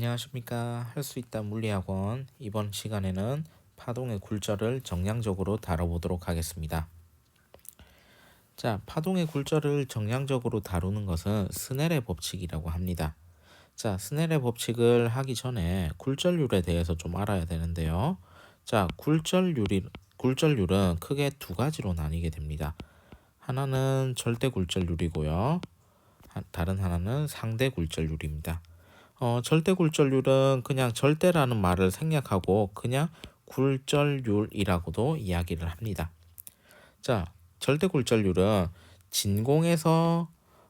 안녕하십니까. 할 수 있다 물리학원. 이번 시간에는 파동의 굴절을 정량적으로 다뤄보도록 하겠습니다. 자, 파동의 굴절을 정량적으로 다루는 것은 스넬의 법칙이라고 합니다. 자, 스넬의 법칙을 하기 전에 굴절률에 대해서 좀 알아야 되는데요. 자, 굴절률이, 굴절률은 크게 두 가지로 나뉘게 됩니다. 하나는 절대 굴절률이고요. 하- 다른 하나는 상대 굴절률입니다. 어, 절대 굴절률은 그냥 절대라는 말을 생략하고 그냥 굴절률이라고도 이야기를 합니다. 자, 절대 굴절률은 진공에서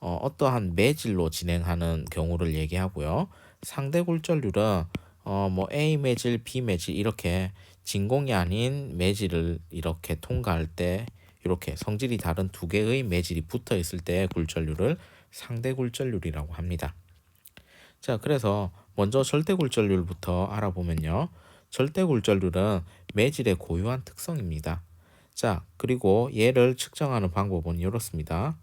어, 어떠한 매질로 진행하는 경우를 얘기하고요. 상대 굴절률은 어, 뭐 A 매질, B 매질 이렇게 진공이 아닌 매질을 이렇게 통과할 때 이렇게 성질이 다른 두 개의 매질이 붙어 있을 때 굴절률을 상대 굴절률이라고 합니다. 자, 그래서 먼저 절대 굴절률부터 알아보면요. 절대 굴절률은 매질의 고유한 특성입니다. 자, 그리고 얘를 측정하는 방법은 이렇습니다.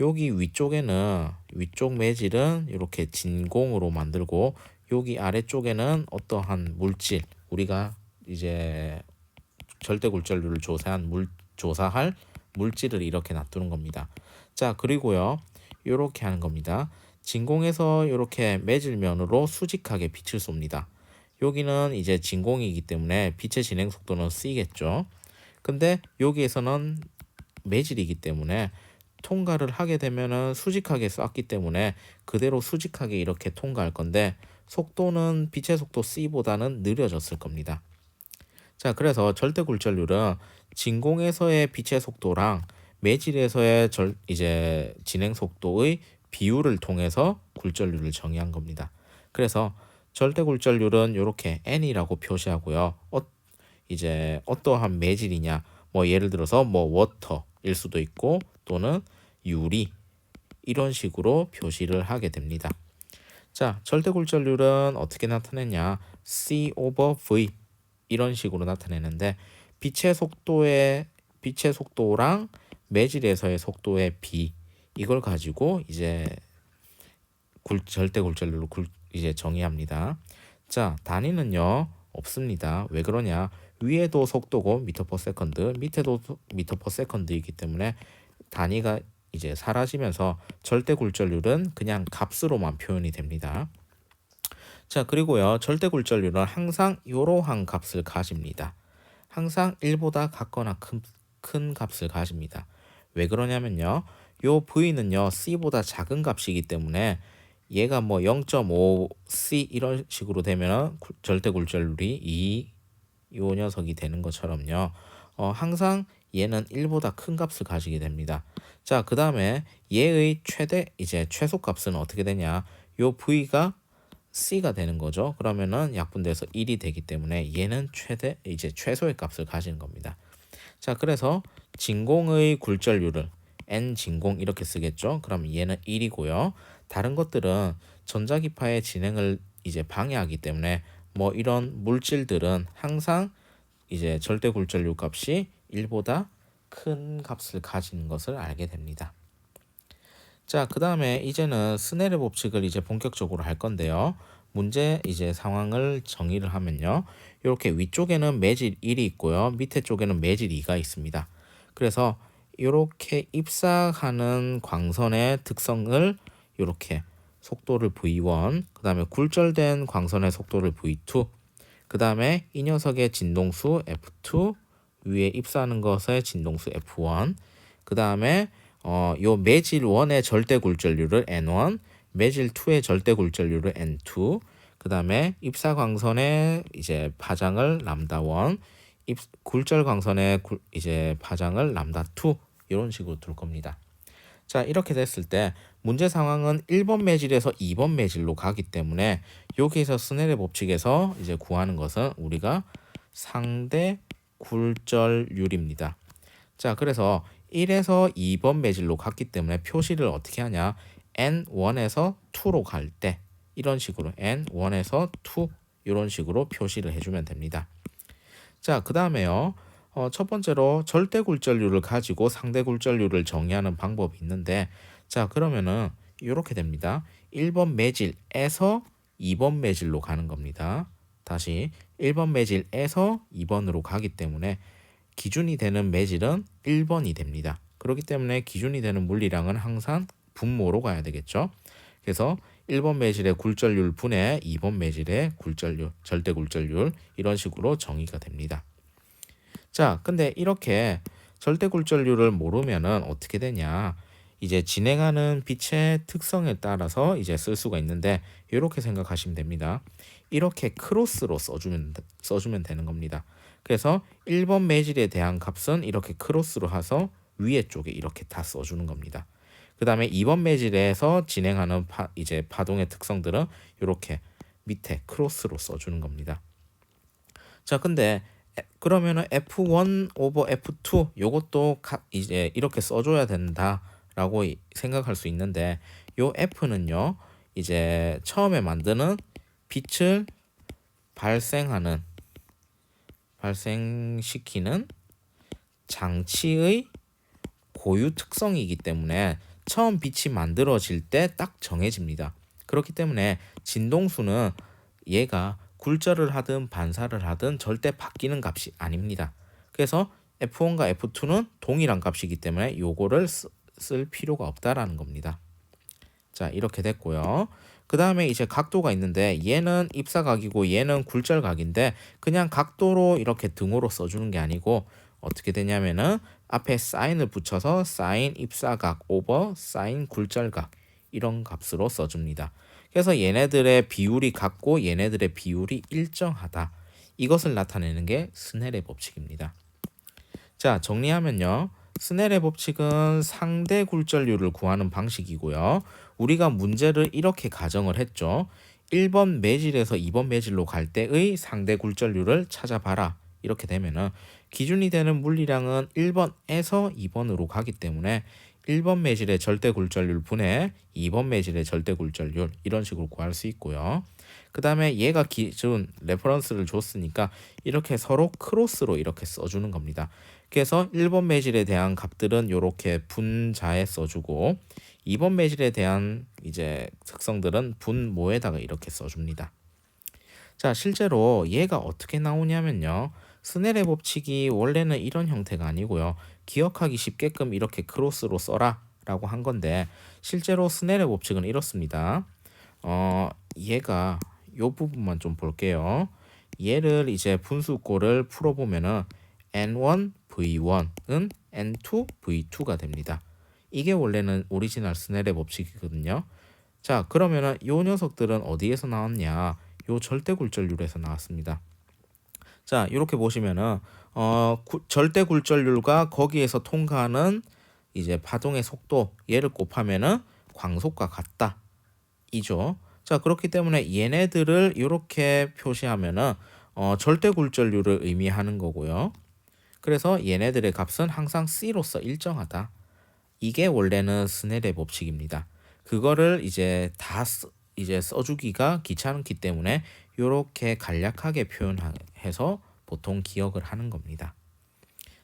여기 위쪽에는 위쪽 매질은 이렇게 진공으로 만들고 여기 아래쪽에는 어떠한 물질 우리가 이제 절대 굴절률을 조사한 물 조사할 물질을 이렇게 놔두는 겁니다. 자, 그리고요. 이렇게 하는 겁니다. 진공에서 이렇게 매질면으로 수직하게 빛을 쏩니다. 여기는 이제 진공이기 때문에 빛의 진행 속도는 C겠죠. 근데 여기에서는 매질이기 때문에 통과를 하게 되면은 수직하게 쐈기 때문에 그대로 수직하게 이렇게 통과할 건데 속도는 빛의 속도 C보다는 느려졌을 겁니다. 자, 그래서 절대 굴절률은 진공에서의 빛의 속도랑 매질에서의 절 이제 진행 속도의 비율을 통해서 굴절률을 정의한 겁니다. 그래서 절대 굴절률은 이렇게 n이라고 표시하고요. 어, 이제 어떠한 매질이냐, 뭐 예를 들어서 뭐 워터일 수도 있고 또는 유리 이런 식으로 표시를 하게 됩니다. 자, 절대 굴절률은 어떻게 나타내냐? c over v 이런 식으로 나타내는데 빛의 속도의 빛의 속도랑 매질에서의 속도의 비 이걸 가지고 이제 굴, 절대 굴절률로 굴, 이제 정의합니다. 자, 단위는요 없습니다. 왜 그러냐? 위에도 속도고 미터 퍼 세컨드, 밑에도 소- 미터 퍼 세컨드이기 때문에 단위가 이제 사라지면서 절대 굴절률은 그냥 값으로만 표현이 됩니다. 자, 그리고요. 절대 굴절률은 항상 이러한 값을 가집니다. 항상 1보다 같거나 큰, 큰 값을 가집니다. 왜 그러냐면요. 요 v는요. c보다 작은 값이기 때문에 얘가 뭐 0.5c 이런 식으로 되면은 굴- 절대 굴절률이 2, 요 녀석이 되는 것처럼요. 어, 항상 얘는 1보다 큰 값을 가지게 됩니다. 자, 그 다음에 얘의 최대 이제 최소 값은 어떻게 되냐? 요 v가 c가 되는 거죠. 그러면은 약분돼서 1이 되기 때문에 얘는 최대 이제 최소의 값을 가지는 겁니다. 자, 그래서 진공의 굴절률을 n 진공 이렇게 쓰겠죠. 그럼 얘는 1이고요. 다른 것들은 전자기파의 진행을 이제 방해하기 때문에 뭐 이런 물질들은 항상 이제 절대 굴절률 값이 1보다 큰 값을 가지는 것을 알게 됩니다. 자, 그 다음에 이제는 스넬의 법칙을 이제 본격적으로 할 건데요. 문제 이제 상황을 정의를 하면요. 이렇게 위쪽에는 매질 1이 있고요. 밑에 쪽에는 매질 2가 있습니다. 그래서 이렇게 입사하는 광선의 특성을 이렇게 속도를 V1, 그 다음에 굴절된 광선의 속도를 V2, 그 다음에 이 녀석의 진동수 F2, 위에 입사하는 것의 진동수 F1, 그 다음에 어, 요 매질 1의 절대 굴절률을 N1, 매질 2의 절대 굴절률을 N2, 그 다음에 입사 광선의 이제 파장을 람다 1, 입, 굴절 광선의 굴, 이제 파장을 람다 2 이런 식으로 둘 겁니다. 자 이렇게 됐을 때 문제 상황은 1번 매질에서 2번 매질로 가기 때문에 여기에서 스넬의 법칙에서 이제 구하는 것은 우리가 상대 굴절률입니다. 자 그래서 1에서 2번 매질로 갔기 때문에 표시를 어떻게 하냐 n1에서 2로 갈 때 이런 식으로 n1에서 2 이런 식으로 표시를 해주면 됩니다. 자, 그 다음에요. 어, 첫 번째로 절대 굴절률을 가지고 상대 굴절률을 정의하는 방법이 있는데, 자, 그러면은 이렇게 됩니다. 1번 매질에서 2번 매질로 가는 겁니다. 다시 1번 매질에서 2번으로 가기 때문에 기준이 되는 매질은 1번이 됩니다. 그렇기 때문에 기준이 되는 물리량은 항상 분모로 가야 되겠죠. 그래서 1번 매질의 굴절률 분의 2번 매질의 굴절률, 절대 굴절률 이런 식으로 정의가 됩니다. 자, 근데 이렇게 절대 굴절률을 모르면은 어떻게 되냐? 이제 진행하는 빛의 특성에 따라서 이제 쓸 수가 있는데 이렇게 생각하시면 됩니다. 이렇게 크로스로 써주면 써주면 되는 겁니다. 그래서 1번 매질에 대한 값은 이렇게 크로스로 해서 위에 쪽에 이렇게 다 써주는 겁니다. 그 다음에 2번 매질에서 진행하는 파, 이제 파동의 특성들은 이렇게 밑에 크로스로 써주는 겁니다. 자, 근데 에- 그러면은 F1 오버 F2 요것도 가, 이제 이렇게 써줘야 된다라고 이- 생각할 수 있는데 요 F는요 이제 처음에 만드는 빛을 발생하는 발생시키는 장치의 고유 특성이기 때문에 처음 빛이 만들어질 때 딱 정해집니다. 그렇기 때문에 진동수는 얘가 굴절을 하든 반사를 하든 절대 바뀌는 값이 아닙니다. 그래서 F1과 F2는 동일한 값이기 때문에 요거를 쓰- 쓸 필요가 없다라는 겁니다. 자, 이렇게 됐고요. 그 다음에 이제 각도가 있는데 얘는 입사각이고 얘는 굴절각인데 그냥 각도로 이렇게 등호로 써주는 게 아니고 어떻게 되냐면은 앞에 사인을 붙여서 사인 입사각 오버 사인 굴절각 이런 값으로 써줍니다. 그래서 얘네들의 비율이 같고 얘네들의 비율이 일정하다. 이것을 나타내는 게 스넬의 법칙입니다. 자, 정리하면요. 스넬의 법칙은 상대 굴절률을 구하는 방식이고요. 우리가 문제를 이렇게 가정을 했죠. 1번 매질에서 2번 매질로 갈 때의 상대 굴절률을 찾아봐라. 이렇게 되면은 기준이 되는 물리량은 1번에서 2번으로 가기 때문에 1번 매질의 절대 굴절률 분의 2번 매질의 절대 굴절률 이런 식으로 구할 수 있고요. 그 다음에 얘가 기준 레퍼런스를 줬으니까 이렇게 서로 크로스로 이렇게 써주는 겁니다. 그래서 1번 매질에 대한 값들은 이렇게 분자에 써주고 2번 매질에 대한 이제 특성들은 분모에다가 이렇게 써줍니다. 자, 실제로 얘가 어떻게 나오냐면요. 스넬의 법칙이 원래는 이런 형태가 아니고요. 기억하기 쉽게끔 이렇게 크로스로 써라 라고 한 건데 실제로 스넬의 법칙은 이렇습니다. 어, 얘가 요 부분만 좀 볼게요. 얘를 이제 분수꼴을 풀어보면은 n1 v1은 n2 v2가 됩니다. 이게 원래는 오리지널 스넬의 법칙이거든요. 자, 그러면은 요 녀석들은 어디에서 나왔냐? 요 절대 굴절률에서 나왔습니다. 자, 이렇게 보시면은 어, 구, 절대 굴절률과 거기에서 통과하는 이제 파동의 속도 얘를 곱하면은 광속과 같다. 이죠. 자, 그렇기 때문에 얘네들을 이렇게 표시하면은 어, 절대 굴절률을 의미하는 거고요. 그래서 얘네들의 값은 항상 C로서 일정하다. 이게 원래는 스넬의 법칙입니다. 그거를 이제 다 쓰, 이제 써주기가 귀찮기 때문에 이렇게 간략하게 표현해서 보통 기억을 하는 겁니다.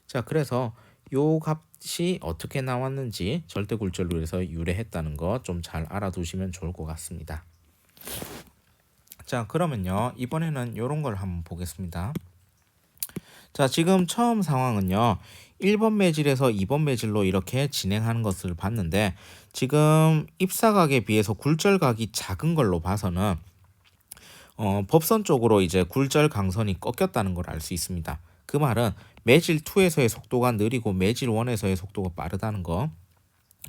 자, 그래서 요 값이 어떻게 나왔는지 절대 굴절률에서 유래했다는 거 좀 잘 알아두시면 좋을 것 같습니다. 자, 그러면요. 이번에는 요런 걸 한번 보겠습니다. 자, 지금 처음 상황은요. 1번 매질에서 2번 매질로 이렇게 진행하는 것을 봤는데 지금 입사각에 비해서 굴절각이 작은 걸로 봐서는 어, 법선 쪽으로 이제 굴절 강선이 꺾였다는 걸 알 수 있습니다. 그 말은 매질 2에서의 속도가 느리고 매질 1에서의 속도가 빠르다는 거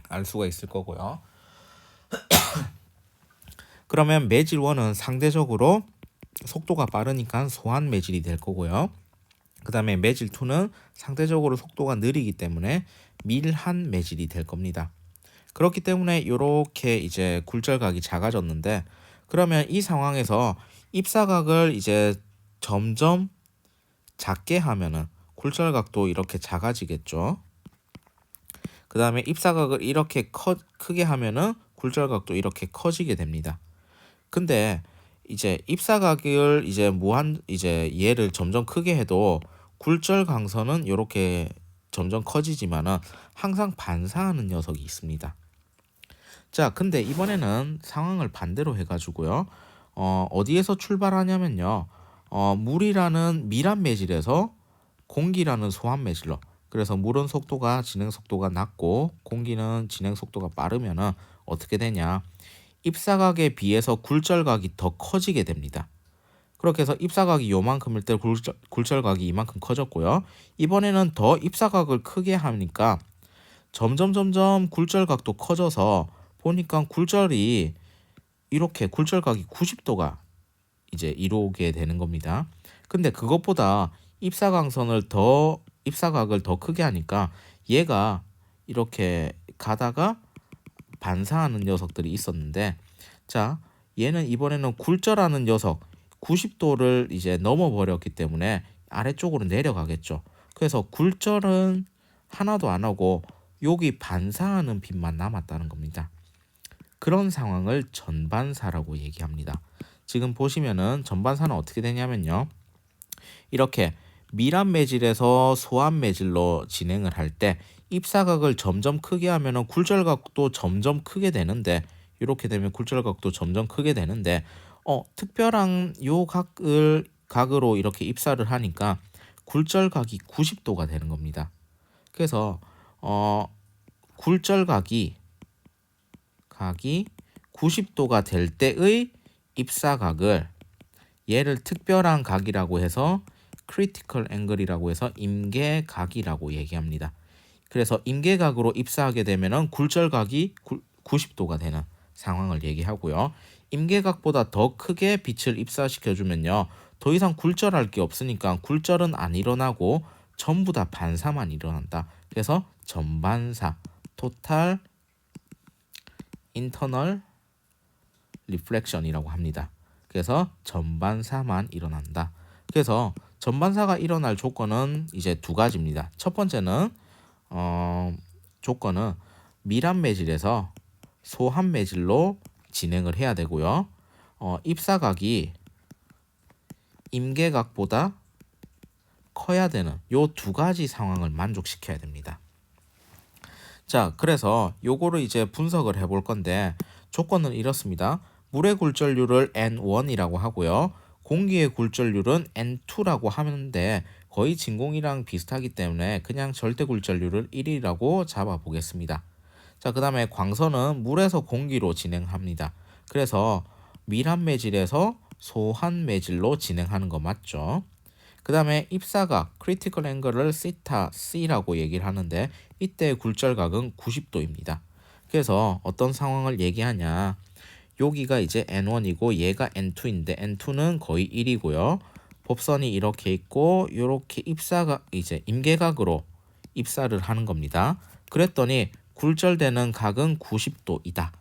알 수가 있을 거고요. 그러면 매질 1은 상대적으로 속도가 빠르니까 소환 매질이 될 거고요. 그 다음에 매질 2는 상대적으로 속도가 느리기 때문에 밀한 매질이 될 겁니다. 그렇기 때문에 이렇게 이제 굴절각이 작아졌는데 그러면 이 상황에서 입사각을 이제 점점 작게 하면은 굴절각도 이렇게 작아지겠죠. 그 다음에 입사각을 이렇게 커, 크게 하면은 굴절각도 이렇게 커지게 됩니다. 근데 이제 입사각을 이제 무한 이제 얘를 점점 크게 해도 굴절 강선은 이렇게 점점 커지지만은 항상 반사하는 녀석이 있습니다. 자, 근데 이번에는 상황을 반대로 해가지고요. 어, 어디에서 출발하냐면요. 어, 물이라는 밀한 매질에서 공기라는 소한 매질로. 그래서 물은 속도가 진행 속도가 낮고 공기는 진행 속도가 빠르면은 어떻게 되냐? 입사각에 비해서 굴절각이 더 커지게 됩니다. 그렇게 해서 입사각이 요만큼일 때 굴절, 굴절각이 이만큼 커졌고요. 이번에는 더 입사각을 크게 하니까 점점 점점 굴절각도 커져서 보니까 굴절이 이렇게 굴절각이 90도가 이제 이루게 되는 겁니다. 근데 그것보다 입사광선을 더 입사각을 더 크게 하니까 얘가 이렇게 가다가 반사하는 녀석들이 있었는데 자 얘는 이번에는 굴절하는 녀석 90도를 이제 넘어 버렸기 때문에 아래쪽으로 내려가겠죠. 그래서 굴절은 하나도 안 하고 여기 반사하는 빛만 남았다는 겁니다. 그런 상황을 전반사라고 얘기합니다. 지금 보시면은 전반사는 어떻게 되냐면요. 이렇게 밀합 매질에서 소합 매질로 진행을 할 때 입사각을 점점 크게 하면은 굴절각도 점점 크게 되는데 이렇게 되면 굴절각도 점점 크게 되는데 어 특별한 요 각을 각으로 이렇게 입사를 하니까 굴절각이 90도가 되는 겁니다. 그래서 어 굴절각이 각이 90도가 될 때의 입사각을 얘를 특별한 각이라고 해서 critical angle이라고 해서 임계각이라고 얘기합니다. 그래서 임계각으로 입사하게 되면은 굴절각이 90도가 되는 상황을 얘기하고요. 임계각보다 더 크게 빛을 입사시켜 주면요. 더 이상 굴절할 게 없으니까 굴절은 안 일어나고 전부 다 반사만 일어난다. 그래서 전반사 internal reflection이라고 합니다. 그래서 전반사만 일어난다. 그래서 전반사가 일어날 조건은 이제 두 가지입니다. 첫 번째는 어, 조건은 밀합 매질에서 소합 매질로 진행을 해야 되고요. 어, 입사각이 임계각보다 커야 되는 요 두 가지 상황을 만족시켜야 됩니다. 자, 그래서 요거를 이제 분석을 해볼 건데 조건은 이렇습니다. 물의 굴절률을 N1이라고 하고요. 공기의 굴절률은 N2라고 하는데 거의 진공이랑 비슷하기 때문에 그냥 절대 굴절률을 1이라고 잡아 보겠습니다. 자, 그 다음에 광선은 물에서 공기로 진행합니다. 그래서 밀한 매질에서 소한 매질로 진행하는 거 맞죠? 그 다음에 입사각, 크리티컬 앵글을 시타 C라고 얘기를 하는데 이때 굴절각은 90도입니다. 그래서 어떤 상황을 얘기하냐 여기가 이제 N1이고 얘가 N2인데 N2는 거의 1이고요. 법선이 이렇게 있고 이렇게 입사가 이제 임계각으로 입사를 하는 겁니다. 그랬더니 굴절되는 각은 90도이다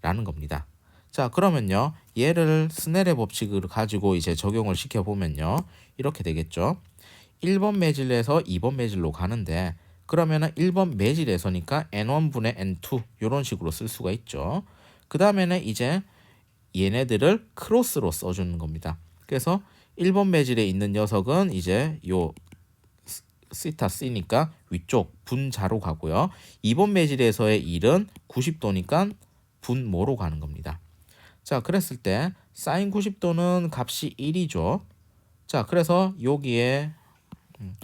라는 겁니다. 자 그러면요 얘를 스넬의 법칙을 가지고 이제 적용을 시켜 보면요 이렇게 되겠죠 1번 매질에서 2번 매질로 가는데 그러면은 1번 매질에서니까 n1분의 n2 이런 식으로 쓸 수가 있죠 그 다음에는 이제 얘네들을 크로스로 써주는 겁니다. 그래서 1번 매질에 있는 녀석은 이제 요 시타 C니까 위쪽 분자로 가고요. 2번 매질에서의 1은 90도니까 분모로 가는 겁니다. 자, 그랬을 때 사인 90도는 값이 1이죠. 자, 그래서 여기에 음,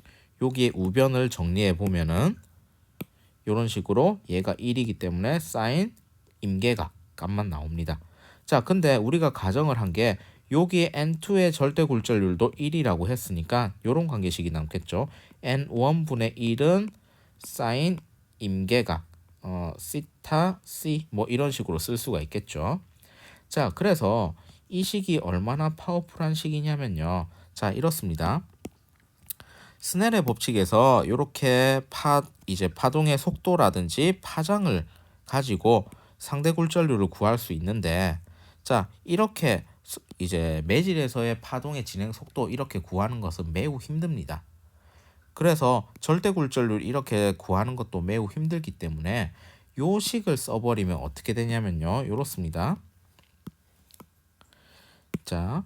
여기에 우변을 정리해 보면은 이런 식으로 얘가 1이기 때문에 사인 임계각 값만 나옵니다. 자, 근데 우리가 가정을 한 게 여기에 n2의 절대 굴절률도 1이라고 했으니까 이런 관계식이 남겠죠. n1분의 1은 사인 임계각 어, 시타 c 뭐 이런 식으로 쓸 수가 있겠죠. 자, 그래서 이 식이 얼마나 파워풀한 식이냐면요. 자, 이렇습니다. 스넬의 법칙에서 이렇게 파 이제 파동의 속도라든지 파장을 가지고 상대 굴절률을 구할 수 있는데 자 이렇게 이제 매질에서의 파동의 진행 속도 이렇게 구하는 것은 매우 힘듭니다. 그래서 절대 굴절률 이렇게 구하는 것도 매우 힘들기 때문에 요 식을 써버리면 어떻게 되냐면요 이렇습니다. 자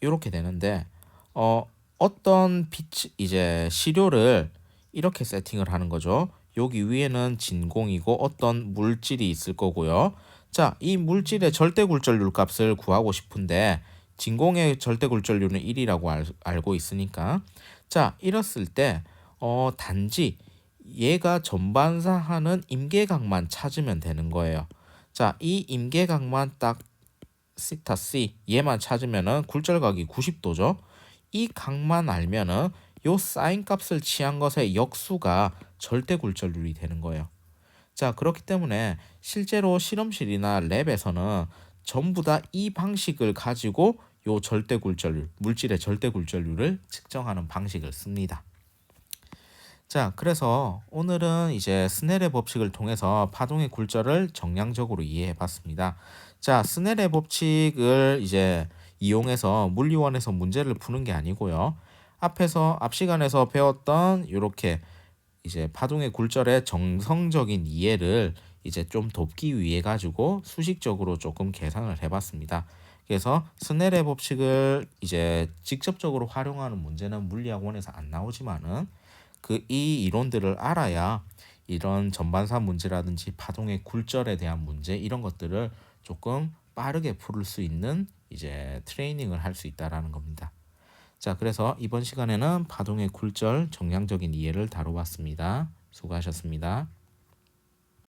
이렇게 되는데 어 어떤 빛 이제 시료를 이렇게 세팅을 하는 거죠. 여기 위에는 진공이고 어떤 물질이 있을 거고요. 자, 이 물질의 절대 굴절률 값을 구하고 싶은데 진공의 절대 굴절률은 1이라고 알, 알고 있으니까 자, 이랬을 때 어, 단지 얘가 전반사하는 임계각만 찾으면 되는 거예요. 자, 이 임계각만 딱 시타 C 얘만 찾으면은 굴절각이 90도죠. 이 각만 알면은 요 사인 값을 취한 것의 역수가 절대 굴절률이 되는 거예요. 자, 그렇기 때문에 실제로 실험실이나 랩에서는 전부 다 이 방식을 가지고 요 절대 굴절률, 물질의 절대 굴절률을 측정하는 방식을 씁니다. 자, 그래서 오늘은 이제 스넬의 법칙을 통해서 파동의 굴절을 정량적으로 이해해 봤습니다. 자, 스넬의 법칙을 이제 이용해서 물리원에서 문제를 푸는 게 아니고요. 앞에서 앞 시간에서 배웠던 이렇게 이제 파동의 굴절의 정성적인 이해를 이제 좀 돕기 위해 가지고 수식적으로 조금 계산을 해봤습니다. 그래서 스넬의 법칙을 이제 직접적으로 활용하는 문제는 물리학원에서 안 나오지만은 그 이 이론들을 알아야 이런 전반사 문제라든지 파동의 굴절에 대한 문제 이런 것들을 조금 빠르게 풀 수 있는 이제 트레이닝을 할 수 있다라는 겁니다. 자, 그래서 이번 시간에는 파동의 굴절 정량적인 이해를 다뤄봤습니다. 수고하셨습니다.